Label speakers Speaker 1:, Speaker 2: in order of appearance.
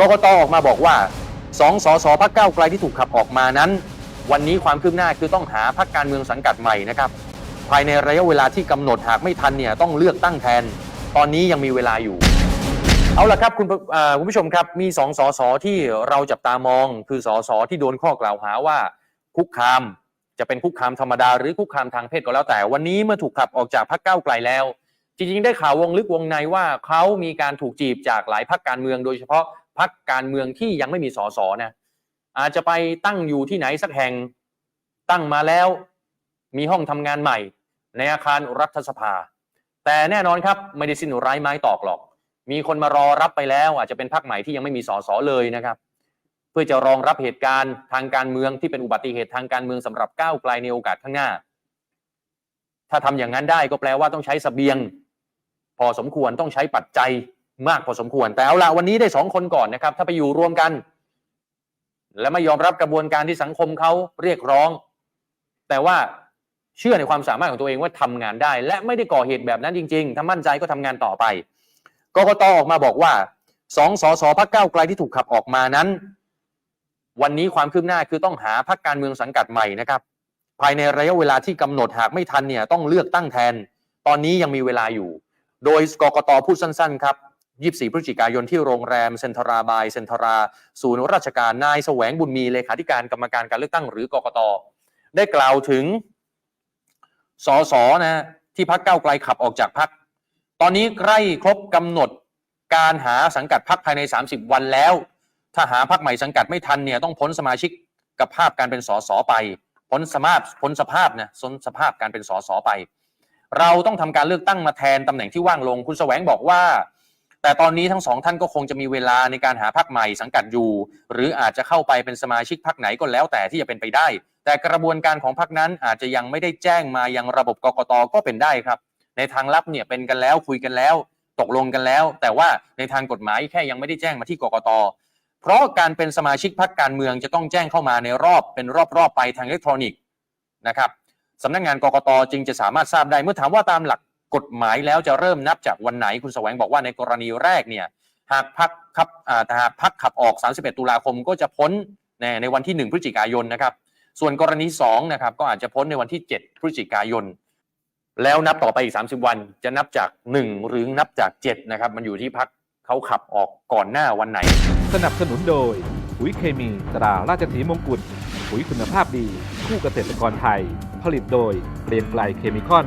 Speaker 1: กกตออกมาบอกว่าสองสสพักเก้าไกลที่ถูกขับออกมานั้น วันนี้ความคืบหน้าคือต้องหาพักการเมืองสังกัดใหม่นะครับ ภายในระยะเวลาที่กำหนดหากไม่ทันเนี่ยต้องเลือกตั้งแทน ตอนนี้ยังมีเวลาอยู่ เอาละครับคุณคุณผู้ชมครับมีสองสสที่เราจับตามองคือสสที่โดนข้อกล่าวหาว่า คุกคามจะเป็นคุกคามธรรมดาหรือคุกคามทางเพศก็แล้วแต่ วันนี้เมื่อถูกขับออกจากพรรคก้าไกลแล้ว จริงๆ ได้ข่าววงลึกวงในว่าเขามีการถูกจีบจากหลายพรรคการเมืองโดยเฉพาะ พรรคการเมืองที่ยังไม่มีสสนะอาจจะไปตั้งอยู่ที่ไหนสักแห่งตั้งมาแล้วมีห้องทำงานใหม่ ในอาคารรัฐสภา แต่แน่นอนครับไม่ได้สิ้นไร้ไม้ตอกหรอก มีคนมารอรับไปแล้วอาจจะเป็นพรรคใหม่ที่ยังไม่มีสสเลยนะครับ เพื่อจะรองรับเหตุการณ์ทางการเมืองที่เป็นอุบัติเหตุทางการเมืองสำหรับก้าวไกลในโอกาสข้างหน้า ถ้าทำอย่างนั้นได้ก็แปลว่าต้องใช้สเสบียง พอสมควรต้องใช้ปัจจัย มากพอสมควร แต่เอาละวันนี้ได้สองคนก่อนนะครับ ถ้าไปอยู่รวมกัน และไม่ยอมรับกระบวนการที่สังคมเขาเรียกร้อง แต่ว่าเชื่อในความสามารถของตัวเองว่าทำงานได้ และไม่ได้ก่อเหตุแบบนั้นจริงๆถ้ามั่นใจก็ทำงานต่อไปกกตออกมาบอกว่าสองสสพักเก้าไกลที่ถูกขับออกมานั้น วันนี้ความคืบหน้าคือต้องหาพักการเมืองสังกัดใหม่นะครับ ภายในระยะเวลาที่กำหนดหากไม่ทันเนี่ยต้องเลือกตั้งแทน ตอนนี้ยังมีเวลาอยู่ โดยกกตพูดสั้น ๆ ครับ 24 พฤศจิกายนที่โรงแรมเซ็นทราบายเซ็นทราศูนย์ราชการนายแสวงบุญมีเลขาธิการกรรมการการเลือกตั้งหรือกกตได้กล่าวถึงสสนะที่พักเก้าไกลขับออกจากพัก ตอนนี้ใกล้ครบกำหนดการหาสังกัดพักภายใน 30 วันแล้ว ถ้าหาพักใหม่สังกัดไม่ทันเนี่ยต้องพ้นสมาชิกกับภาพการเป็นสสไป พ้นสภาพพ้นสภาพนะพ้นสภาพการเป็นสสไป เราต้องทำการเลือกตั้งมาแทนตำแหน่งที่ว่างลงคุณแสวงบอกว่า แต่ตอนนี้ทั้งสองท่านก็คงจะมีเวลาในการหาพักใหม่สังกัดอยู่ หรืออาจจะเข้าไปเป็นสมาชิกพักไหนก็แล้วแต่ที่จะเป็นไปได้ แต่กระบวนการของพักนั้นอาจจะยังไม่ได้แจ้งมายังระบบกกตก็เป็นได้ครับ ในทางลับเนี่ยเป็นกันแล้วคุยกันแล้ว ตกลงกันแล้ว แต่ว่าในทางกฎหมายแค่ยังไม่ได้แจ้งมาที่กกตเพราะการเป็นสมาชิกพรรคการเมืองจะต้องแจ้งเข้ามาในรอบเป็นรอบๆไปทางอิเล็กทรอนิกส์นะครับสำนักงานกกตจึงจะสามารถทราบได้เมื่อถามว่าตามหลัก กฎหมายแล้วจะเริ่มนับจากวันไหนคุณแสวงบอกว่าในกรณีแรกเนี่ยหากพักขับอ่าหากพักขับออก 31 ตุลาคมก็จะพ้นในในวันที่ 1 พฤศจิกายนนะครับ ส่วนกรณี2นะครับก็อาจจะพ้นในวันที่ 7 พฤศจิกายน แล้วนับต่อไปอีก 30 วันจะนับจาก 1 หรือนับจาก 7 นะครับ มันอยู่ที่พักเขาขับออกก่อนหน้าวันไหน
Speaker 2: สนับสนุนโดยปุ๋ยเคมีตราราชสีมงกุฎปุ๋ยคุณภาพดี คู่เกษตรกรไทย ผลิตโดยเกรียงไกลเคมีคอน